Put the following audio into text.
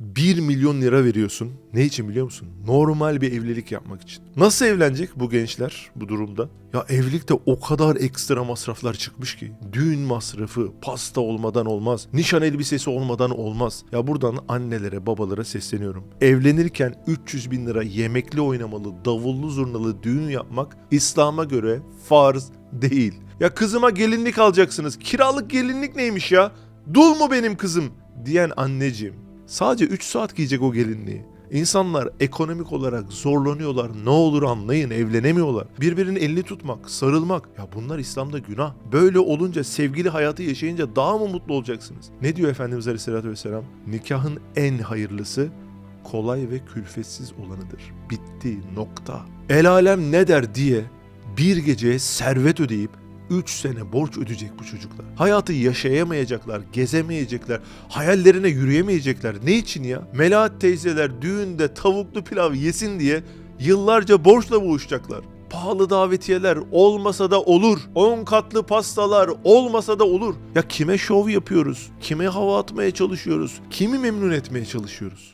1 milyon lira veriyorsun. Ne için biliyor musun? Normal bir evlilik yapmak için. Nasıl evlenecek bu gençler bu durumda? Ya evlilikte o kadar ekstra masraflar çıkmış ki. Düğün masrafı, pasta olmadan olmaz. Nişan elbisesi olmadan olmaz. Ya buradan annelere, babalara sesleniyorum. Evlenirken 300 bin lira yemekli oynamalı, davullu zurnalı düğün yapmak İslam'a göre farz değil. Ya kızıma gelinlik alacaksınız. Kiralık gelinlik neymiş ya? Dul mu benim kızım? Diyen anneciğim. Sadece 3 saat giyecek o gelinliği. İnsanlar ekonomik olarak zorlanıyorlar. Ne olur anlayın evlenemiyorlar. Birbirinin elini tutmak, sarılmak. Ya bunlar İslam'da günah. Böyle olunca sevgili hayatı yaşayınca daha mı mutlu olacaksınız? Ne diyor Efendimiz Aleyhisselatü Vesselam? Nikahın en hayırlısı kolay ve külfetsiz olanıdır. Bitti nokta. El alem ne der diye bir geceye servet ödeyip 3 sene borç ödeyecek bu çocuklar. Hayatı yaşayamayacaklar, gezemeyecekler, hayallerine yürüyemeyecekler. Ne için ya? Melahat teyzeler düğünde tavuklu pilav yesin diye yıllarca borçla boğuşacaklar. Pahalı davetiyeler olmasa da olur. 10 katlı pastalar olmasa da olur. Ya kime şov yapıyoruz? Kime hava atmaya çalışıyoruz? Kimi memnun etmeye çalışıyoruz?